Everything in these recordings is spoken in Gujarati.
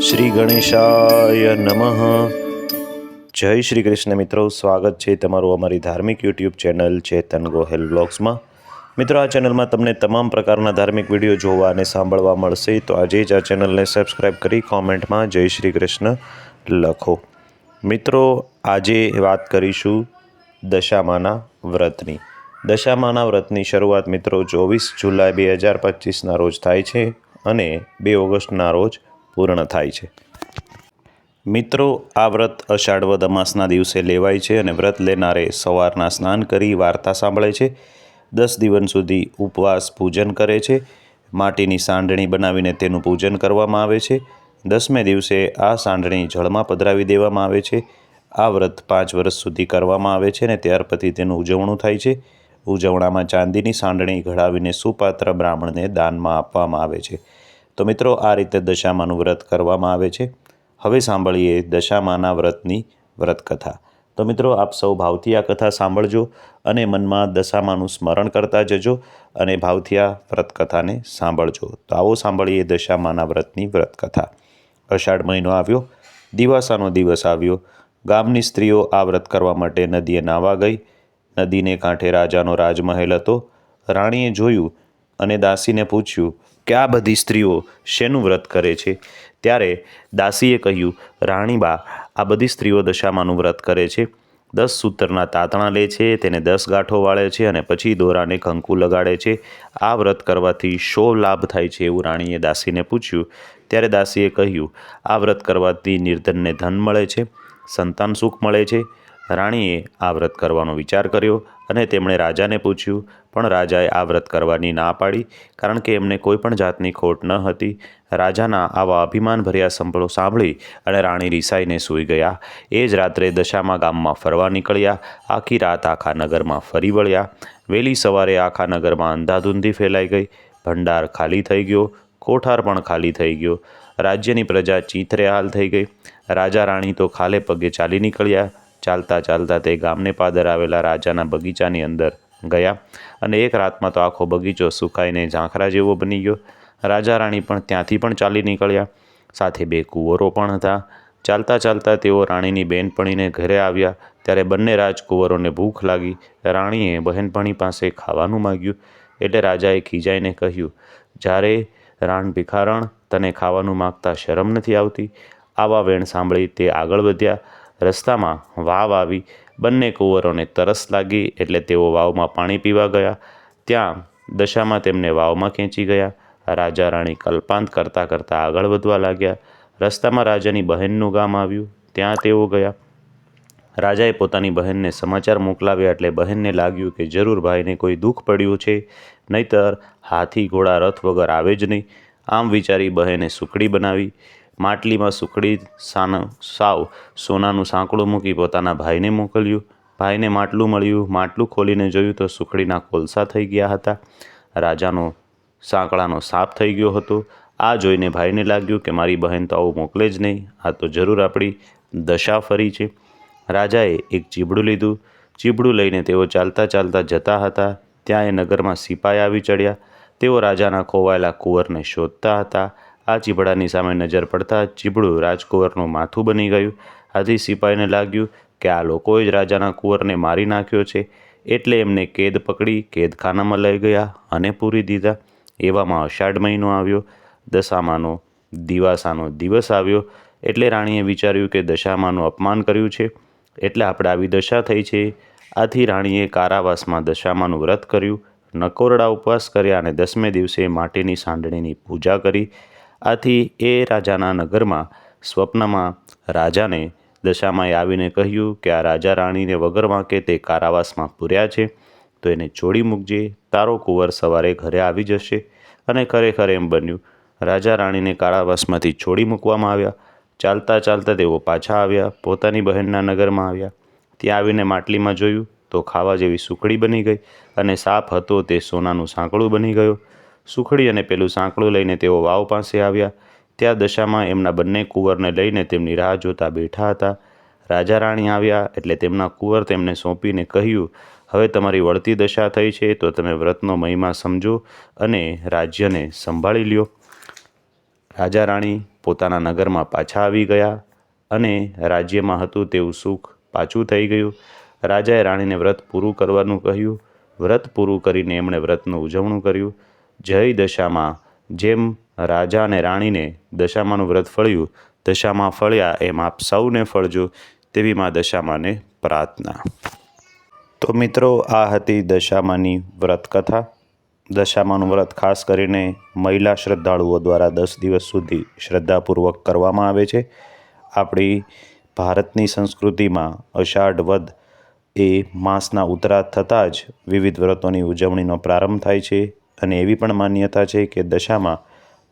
શ્રી ગણેશાય નમઃ. જય શ્રી કૃષ્ણ મિત્રો, સ્વાગત છે તમારું અમારી ધાર્મિક યુટ્યુબ ચેનલ ચેતન ગોહેલ બ્લોગ્સમાં. મિત્રો, આ ચેનલમાં તમને તમામ પ્રકારના ધાર્મિક વીડિયો જોવા અને સાંભળવા મળશે, તો આજે જ આ ચેનલને સબસ્ક્રાઈબ કરી કોમેન્ટમાં જય શ્રી કૃષ્ણ લખો. મિત્રો, આજે વાત કરીશું દશામાના વ્રતની. દશામાના વ્રતની શરૂઆત મિત્રો ચોવીસ જુલાઈ બે હજાર પચીસના રોજ થાય છે અને બે ઓગસ્ટના રોજ પૂર્ણ થાય છે. મિત્રો, આ વ્રત અષાઢ વદ અમાસના દિવસે લેવાય છે અને વ્રત લેનારે સવારના સ્નાન કરી વાર્તા સાંભળે છે. દસ દિવસ સુધી ઉપવાસ પૂજન કરે છે. માટીની સાંડણી બનાવીને તેનું પૂજન કરવામાં આવે છે. દસમે દિવસે આ સાંડણી જળમાં પધરાવી દેવામાં આવે છે. આ વ્રત પાંચ વર્ષ સુધી કરવામાં આવે છે અને ત્યાર પછી તેનું ઉજવણું થાય છે. ઉજવણામાં ચાંદીની સાંડણી ઘડાવીને સુપાત્ર બ્રાહ્મણને દાનમાં આપવામાં આવે છે. તો મિત્રો, આ રીતે દશામાનું વ્રત કરવામાં આવે છે. હવે સાંભળીએ દશામાના વ્રતની વ્રતકથા. તો મિત્રો, આપ સૌ ભાવથી આ કથા સાંભળજો અને મનમાં દશામાનું સ્મરણ કરતા જજો અને ભાવથી આ વ્રતકથાને સાંભળજો. તો આવો સાંભળીએ દશામાના વ્રતની વ્રતકથા. અષાઢ મહિનો આવ્યો, દિવાસાનો દિવસ આવ્યો. ગામની સ્ત્રીઓ આ વ્રત કરવા માટે નદીએ નાહવા ગઈ. નદીને કાંઠે રાજાનો રાજમહેલ હતો. રાણીએ જોયું અને દાસીને પૂછ્યું કે આ બધી સ્ત્રીઓ શેનું વ્રત કરે છે? ત્યારે દાસીએ કહ્યું, રાણીબા, આ બધી સ્ત્રીઓ દશામાનું વ્રત કરે છે. દસ સૂતરના તાતણા લે છે, તેને દસ ગાંઠો વાળે છે અને પછી દોરાને કંકુ લગાડે છે. આ વ્રત કરવાથી શો લાભ થાય છે? એવું રાણીએ દાસીને પૂછ્યું. ત્યારે દાસીએ કહ્યું, આ વ્રત કરવાથી નિર્ધનને ધન મળે છે, સંતાન સુખ મળે છે. રાણીએ આ વ્રત કરવાનો વિચાર કર્યો અને તેમણે રાજાને પૂછ્યું, પણ રાજાએ આ વ્રત કરવાની ના પાડી, કારણ કે એમને કોઈ પણ જાતની ખોટ ન હતી. રાજાના આવા અભિમાનભર્યા સંભળો સાંભળી અને રાણી રિસાઈને સૂઈ ગયા. એ જ રાત્રે દશામાં ગામમાં ફરવા નીકળ્યા. આખી રાત આખા નગરમાં ફરી વળ્યા. વહેલી સવારે આખા નગરમાં અંધાધૂંધી ફેલાઈ ગઈ. ભંડાર ખાલી થઈ ગયો. કોઠાર પણ ખાલી થઈ ગયો. રાજ્યની પ્રજા ચીથરે હાલ થઈ ગઈ. રાજા રાણી તો ખાલે પગે ચાલી નીકળ્યા. ચાલતા ચાલતા તે ગામને પાદર આવેલા રાજાના બગીચાની અંદર ગયા અને એક રાતમાં તો આખો બગીચો સુકાઈને ઝાંખરા જેવો બની ગયો. રાજા રાણી પણ ત્યાંથી પણ ચાલી નીકળ્યા. સાથે બે કુંવરો પણ હતા. ચાલતા ચાલતા તેઓ રાણીની બહેનપણીને ઘરે આવ્યા. ત્યારે બંને રાજકુંવરોને ભૂખ લાગી. રાણીએ બહેનપણી પાસે ખાવાનું માગ્યું. એટલે રાજાએ ખીજાઈને કહ્યું, જ્યારે રાણ ભિખારણ તને ખાવાનું માગતા શરમ નથી આવતી, આવા વેણ સાંભળી તે આગળ વધ્યા. રસ્તામાં વાવ આવી બંને કુંવરોને તરસ લાગી એટલે તેઓ વાવમાં પાણી પીવા ગયા. ત્યાં દશામાં તેમને વાવમાં ખેંચી ગયા. રાજા રાણી કલ્પાંત કરતાં કરતાં આગળ વધવા લાગ્યા. રસ્તામાં રાજાની બહેનનું ગામ આવ્યું. ત્યાં તેઓ ગયા. રાજાએ પોતાની બહેનને સમાચાર મોકલાવ્યા એટલે બહેનને લાગ્યું કે જરૂર ભાઈને કોઈ દુઃખ પડ્યું છે, નહીતર હાથી, ઘોડા, રથ વગર આવે જ નહીં. આમ વિચારી બહેને સુખડી બનાવી. માટલીમાં સુખડી સાન સાવ સોનાનું સાંકળું મૂકી પોતાના ભાઈને મોકલ્યું. ભાઈને માટલું મળ્યું. માટલું ખોલીને જોયું તો સુખડીના કોલસા થઈ ગયા હતા. રાજાનો સાંકળાનો સાપ થઈ ગયો હતો. આ જોઈને ભાઈને લાગ્યું કે મારી બહેન તો આવું મોકલે જ નહીં. આ તો જરૂર આપણી દશા ફરી છે. રાજાએ એક ચીબડું લીધું. ચીબડું લઈને તેઓ ચાલતા ચાલતા જતા હતા. ત્યાં એ નગરમાં સિપાઈ આવી ચડ્યા. તેઓ રાજાના ખોવાયેલા કુંવરને શોધતા હતા. આ ચીભડાની સામે નજર પડતા ચીભડું રાજકુંવરનું માથું બની ગયું. આથી સિપાહીને લાગ્યું કે આ લોકોએ જ રાજાના કુંવરને મારી નાખ્યો છે. એટલે એમને કેદ પકડી, કેદખાનામાં લઈ ગયા અને પૂરી દીધા. એવામાં અષાઢ મહિનો આવ્યો. દશામાનો દિવાસાનો દિવસ આવ્યો. એટલે રાણીએ વિચાર્યું કે દશામાનું અપમાન કર્યું છે. એટલે આપણે આવી દશા થઈ છે. આથી રાણીએ કારાવાસમાં દશામાનું વ્રત કર્યું. નકોરડા ઉપવાસ કર્યા અને દસમે દિવસે માટીની સાંડણીની પૂજા કરી. આથી એ રાજાના નગરમાં સ્વપ્નમાં રાજાને દશામાં આવીને કહ્યું કે આ રાજા રાણીને વગર વાંકે તે કારાવાસમાં પૂર્યા છે, તો એને છોડી મૂકજે, તારો કુંવર સવારે ઘરે આવી જશે. અને ખરેખર એમ બન્યું. રાજા રાણીને કારાવાસમાંથી છોડી મૂકવામાં આવ્યા. ચાલતા ચાલતા તેઓ પાછા આવ્યા, પોતાની બહેનના નગરમાં આવ્યા. ત્યાં આવીને માટલીમાં જોયું તો ખાવા જેવી સુખડી બની ગઈ અને સાપ હતો તે સોનાનું સાંકળું બની ગયો. સુખડી અને પેલું સાંકળું લઈને તેઓ વાવ પાસે આવ્યા. ત્યાં દશામાં એમના બંને કુંવરને લઈને તેમની રાહ જોતા બેઠા હતા. રાજા રાણી આવ્યા એટલે તેમના કુંવર તેમને સોંપીને કહ્યું, હવે તમારી વળતી દશા થઈ છે તો તમે વ્રતનો મહિમા સમજો અને રાજ્યને સંભાળી લ્યો. રાજા રાણી પોતાના નગરમાં પાછા આવી ગયા અને રાજ્યમાં હતું તેવું સુખ પાછું થઈ ગયું. રાજાએ રાણીને વ્રત પૂરું કરવાનું કહ્યું. વ્રત પૂરું કરીને એમણે વ્રતનું ઉજવણું કર્યું. જય દશામાં. જેમ રાજા અને રાણીને દશામાનું વ્રત ફળ્યું, દશામાં ફળ્યા એમ આપ સૌને ફળજો તેવી મા દશામાને પ્રાર્થના. તો મિત્રો, આ હતી દશામાની વ્રત કથા દશામાનું વ્રત ખાસ કરીને મહિલા શ્રદ્ધાળુઓ દ્વારા દસ દિવસ સુધી શ્રદ્ધાપૂર્વક કરવામાં આવે છે. આપણી ભારતની સંસ્કૃતિમાં અષાઢ વદ એ માસના ઉતરા થતાં જ વિવિધ વ્રતોની ઉજવણીનો પ્રારંભ થાય છે. અને એવી પણ માન્યતા છે કે દશામાં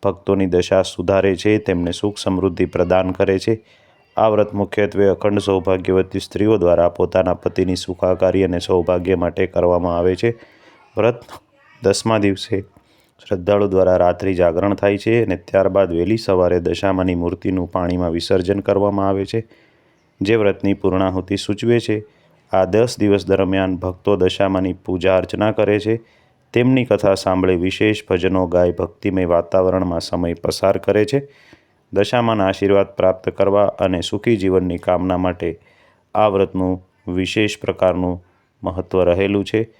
ભક્તોની દશા સુધારે છે, તેમને સુખ સમૃદ્ધિ પ્રદાન કરે છે. આ વ્રત મુખ્યત્વે અખંડ સૌભાગ્યવતી સ્ત્રીઓ દ્વારા પોતાના પતિની સુખાકારી અને સૌભાગ્ય માટે કરવામાં આવે છે. વ્રત દસમા દિવસે શ્રદ્ધાળુ દ્વારા રાત્રિ જાગરણ થાય છે અને ત્યારબાદ વહેલી સવારે દશામાની મૂર્તિનું પાણીમાં વિસર્જન કરવામાં આવે છે, જે વ્રતની પૂર્ણાહુતિ સૂચવે છે. આ દસ દિવસ દરમિયાન ભક્તો દશામાની પૂજા અર્ચના કરે છે. તેમની કથા સાંભળી વિશેષ ભજનો ગાય ભક્તિમય વાતાવરણમાં સમય પસાર કરે છે. દશામાના આશીર્વાદ પ્રાપ્ત કરવા અને સુખી જીવનની કામના માટે આ વ્રતનું વિશેષ પ્રકારનું મહત્ત્વ રહેલું છે.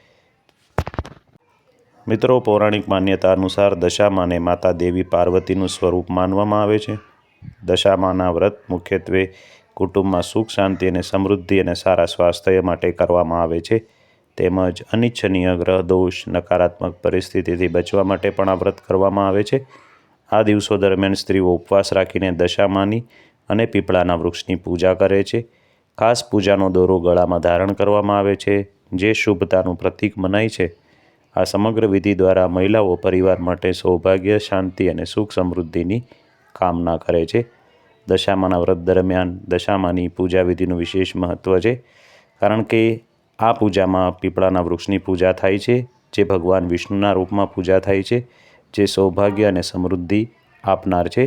મિત્રો, પૌરાણિક માન્યતા અનુસાર દશામાને માતા દેવી પાર્વતીનું સ્વરૂપ માનવામાં આવે છે. દશામાના વ્રત મુખ્યત્વે કુટુંબમાં સુખ, શાંતિ અને સમૃદ્ધિ અને સારા સ્વાસ્થ્ય માટે કરવામાં આવે છે. તેમજ અનિચ્છનીય ગ્રહ, દોષ, નકારાત્મક પરિસ્થિતિથી બચવા માટે પણ આ વ્રત કરવામાં આવે છે. આ દિવસો દરમિયાન સ્ત્રીઓ ઉપવાસ રાખીને દશામાની અને પીપળાના વૃક્ષની પૂજા કરે છે. ખાસ પૂજાનો દોરો ગળામાં ધારણ કરવામાં આવે છે, જે શુભતાનું પ્રતીક મનાય છે. આ સમગ્ર વિધિ દ્વારા મહિલાઓ પરિવાર માટે સૌભાગ્ય, શાંતિ અને સુખ સમૃદ્ધિની કામના કરે છે. દશામાના વ્રત દરમિયાન દશામાની પૂજા વિધિનું વિશેષ મહત્ત્વ છે, કારણ કે આ પૂજામાં પીપળાના વૃક્ષની પૂજા થાય છે, જે ભગવાન વિષ્ણુના રૂપમાં પૂજા થાય છે, જે સૌભાગ્ય અને સમૃદ્ધિ આપનાર છે.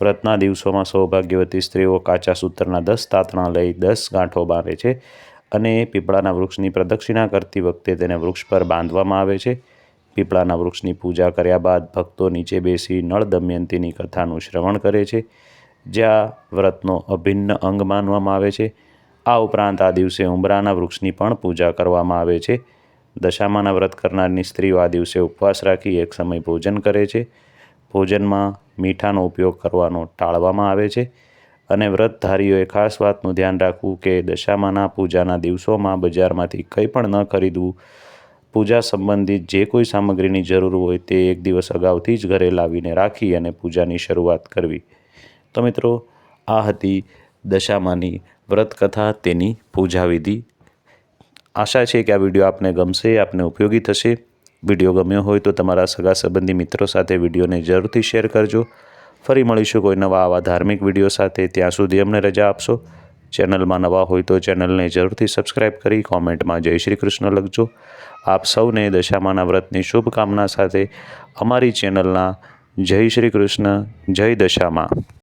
વ્રતના દિવસોમાં સૌભાગ્યવતી સ્ત્રીઓ કાચા સૂત્રના દસ, તાતણા લઈ દસ ગાંઠો બાંધે છે અને પીપળાના વૃક્ષની પ્રદક્ષિણા કરતી વખતે તેને વૃક્ષ પર બાંધવામાં આવે છે. પીપળાના વૃક્ષની પૂજા કર્યા બાદ ભક્તો નીચે બેસી નળ દમયંતીની કથાનું શ્રવણ કરે છે, જ્યાં વ્રતનો અભિન્ન અંગ માનવામાં આવે છે. આ ઉપરાંત આ દિવસે ઉંબરાના વૃક્ષની પણ પૂજા કરવામાં આવે છે. દશામાના વ્રત કરનારની સ્ત્રીઓ આ દિવસે ઉપવાસ રાખી એક સમય ભોજન કરે છે. ભોજનમાં મીઠાનો ઉપયોગ કરવાનો ટાળવામાં આવે છે. અને વ્રતધારીઓએ ખાસ વાતનું ધ્યાન રાખવું કે દશામાના પૂજાના દિવસોમાં બજારમાંથી કંઈ પણ ન ખરીદવું. પૂજા સંબંધિત જે કોઈ સામગ્રીની જરૂર હોય તે એક દિવસ અગાઉથી જ ઘરે લાવીને રાખી અને પૂજાની શરૂઆત કરવી. તો મિત્રો, આ હતી દશામાની વ્રત કથા તેની પૂજા વિધિ. આશા છે કે આ વીડિયો આપને ગમશે, આપને ઉપયોગી થશે. વીડિયો ગમ્યો હોય તો તમારા સગા સંબંધી મિત્રો સાથે વિડીયોને જરૂરથી શેર કરજો. ફરી મળીશું કોઈ નવા આવા ધાર્મિક વીડિયો સાથે. ત્યાં સુધી અમને રજા આપશો. ચેનલમાં નવા હોય તો ચેનલને જરૂરથી સબસ્ક્રાઈબ કરી કોમેન્ટમાં જય શ્રી કૃષ્ણ લખજો. આપ સૌને દશામાના વ્રતની શુભકામના સાથે અમારી ચેનલના જય શ્રી કૃષ્ણ, જય દશામાં.